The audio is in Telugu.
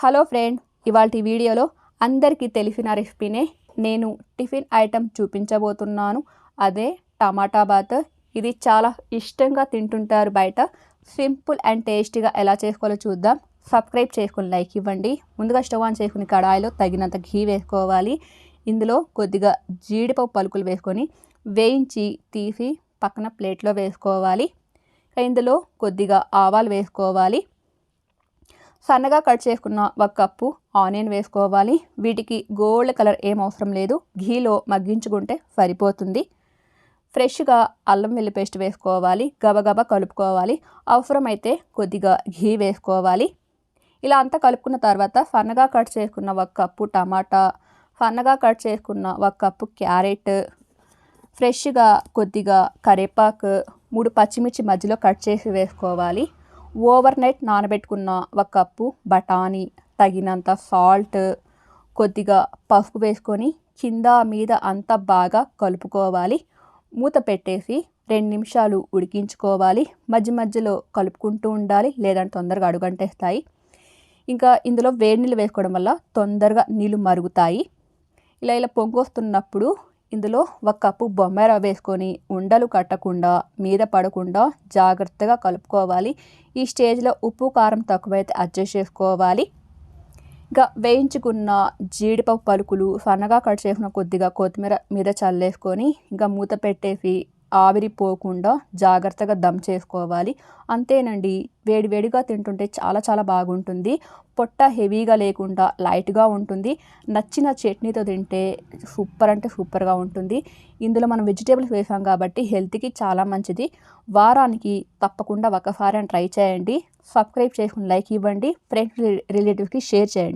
హలో ఫ్రెండ్ ఇవాళ వీడియోలో అందరికీ తెలిసిన రెసిపీనే నేను టిఫిన్ ఐటెం చూపించబోతున్నాను. అదే టమాటా బాత్. ఇది చాలా ఇష్టంగా తింటుంటారు బయట. సింపుల్ అండ్ టేస్టీగా ఎలా చేసుకోవాలో చూద్దాం. సబ్స్క్రైబ్ చేసుకుని లైక్ ఇవ్వండి. ముందుగా స్టవ్ ఆన్ చేసుకుని కడాయిలో తగినంత ఘీ వేసుకోవాలి. ఇందులో కొద్దిగా జీడిపప్పు పలుకులు వేసుకొని వేయించి తీసి పక్కన ప్లేట్లో వేసుకోవాలి. ఇందులో కొద్దిగా ఆవాలు వేసుకోవాలి. సన్నగా కట్ చేసుకున్న ఒక కప్పు ఆనియన్ వేసుకోవాలి. వీటికి గోల్డ్ కలర్ ఏం అవసరం లేదు. ఘీలో మగ్గించుకుంటే సరిపోతుంది. ఫ్రెష్గా అల్లం వెల్లి పేస్ట్ వేసుకోవాలి. గబగబా కలుపుకోవాలి. అవసరమైతే కొద్దిగా ఘీ వేసుకోవాలి. ఇలా అంతా కలుపుకున్న తర్వాత సన్నగా కట్ చేసుకున్న ఒక కప్పు టమాటా సన్నగా కట్ చేసుకున్న ఒక కప్పు క్యారెట్ ఫ్రెష్గా కొద్దిగా కరివేపాకు మూడు పచ్చిమిర్చి మధ్యలో కట్ చేసి వేసుకోవాలి. ఓవర్ నైట్ నానబెట్టుకున్న ఒక కప్పు బఠానీ తగినంత సాల్ట్ కొద్దిగా పసుపు వేసుకొని కింద మీద అంతా బాగా కలుపుకోవాలి. మూత పెట్టేసి రెండు నిమిషాలు ఉడికించుకోవాలి. మధ్య మధ్యలో కలుపుకుంటూ ఉండాలి లేదంటే తొందరగా అడుగంటేస్తాయి. ఇంకా ఇందులో వేడి నీళ్ళు వేసుకోవడం వల్ల తొందరగా నీళ్ళు మరుగుతాయి. ఇలా ఇలా పొంగొస్తున్నప్పుడు ఇందులో ఒక కప్పు బొమ్మెర వేసుకొని ఉండలు కట్టకుండా మీద పడకుండా జాగ్రత్తగా కలుపుకోవాలి. ఈ స్టేజ్లో ఉప్పు కారం తక్కువైతే అడ్జస్ట్ చేసుకోవాలి. ఇంకా వేయించుకున్న జీడిపప్పు పలుకులు సన్నగా కట్ చేసిన కొద్దిగా కొత్తిమీర మీద చల్లేసుకొని ఇంకా మూత పెట్టేసి ఆవిరిపోకుండా జాగ్రత్తగా దమ్ చేసుకోవాలి. అంతేనండి వేడివేడిగా తింటుంటే చాలా చాలా బాగుంటుంది. పొట్ట హెవీగా లేకుండా లైట్గా ఉంటుంది. నచ్చిన చట్నీతో తింటే సూపర్ అంటే సూపర్గా ఉంటుంది. ఇందులో మనం వెజిటేబుల్స్ వేసాం కాబట్టి హెల్త్కి చాలా మంచిది. వారానికి తప్పకుండా ఒకసారి ట్రై చేయండి. సబ్స్క్రైబ్ చేసుకుని లైక్ ఇవ్వండి. ఫ్రెండ్స్ రిలేటివ్స్కి షేర్ చేయండి.